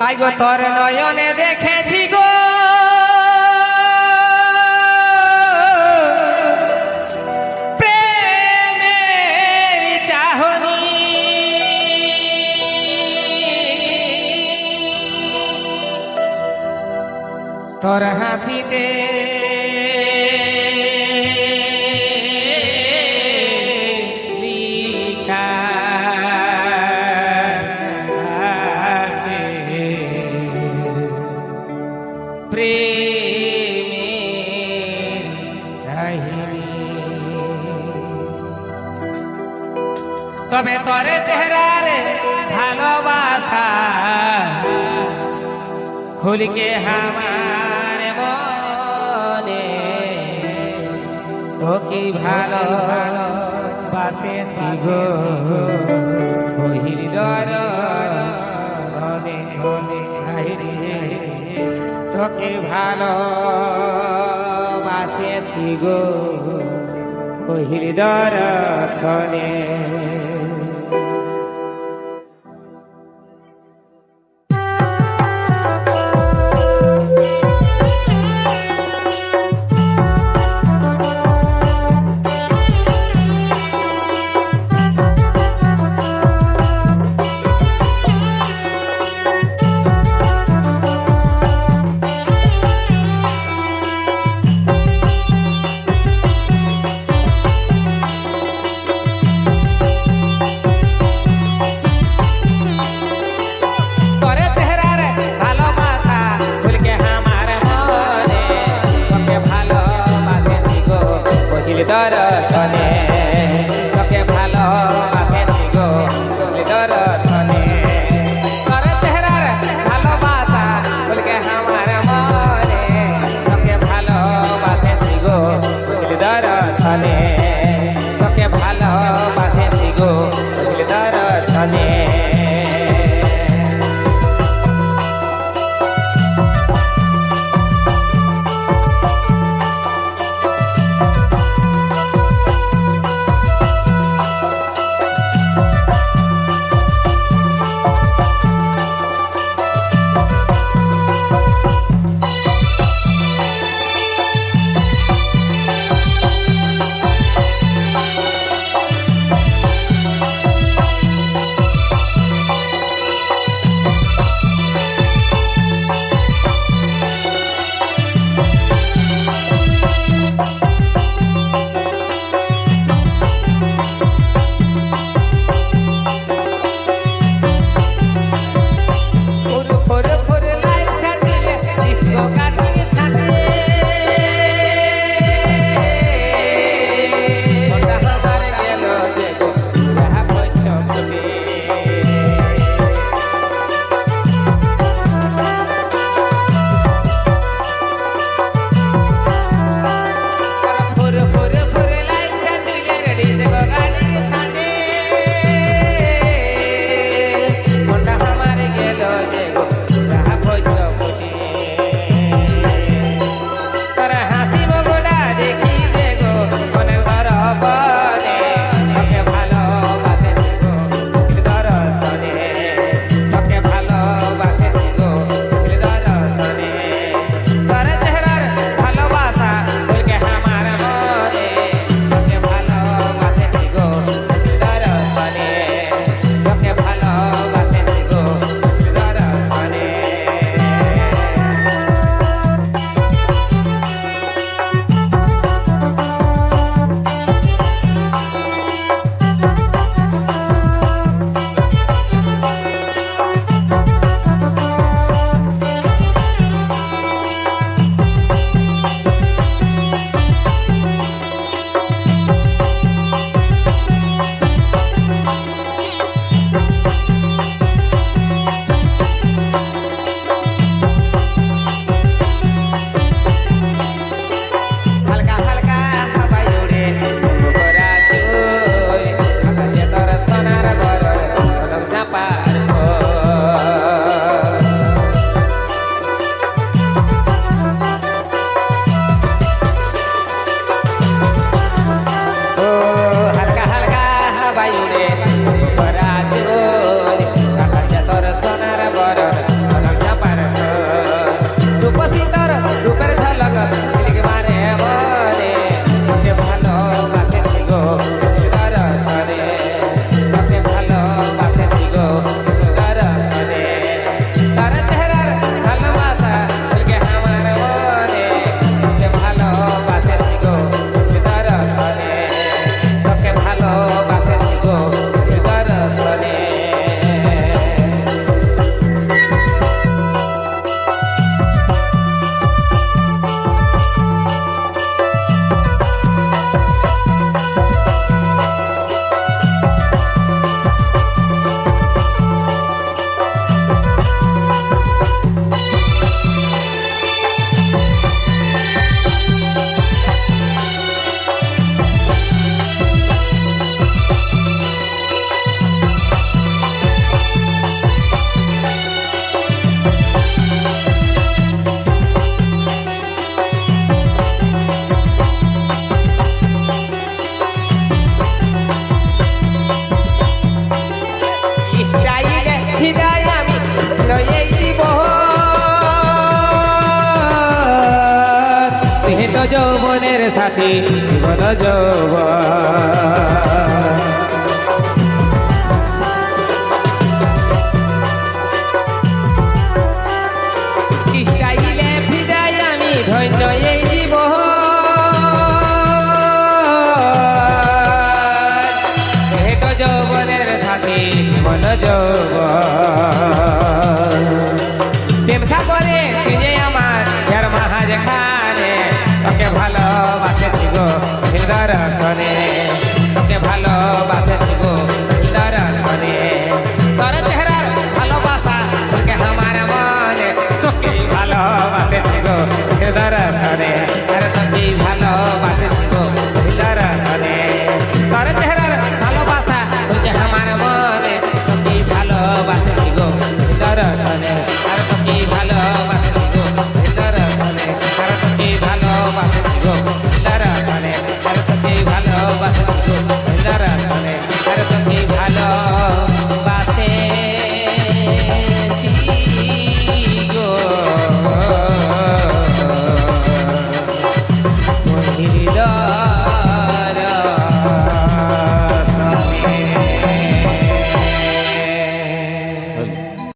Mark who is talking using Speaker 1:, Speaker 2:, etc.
Speaker 1: I go তোর নয়নে দেখেছি গো। তোর হাসিতে তরে চেহারার ভালোবাসা। খুলকে আমার মনে তোকে ভালো বাসেছি গো। হৃদয় সনে তোকে ভালো বাসেছি গো। হৃদয় সনে da da যৌবনের সাথী জীবন যৌবন। ভালো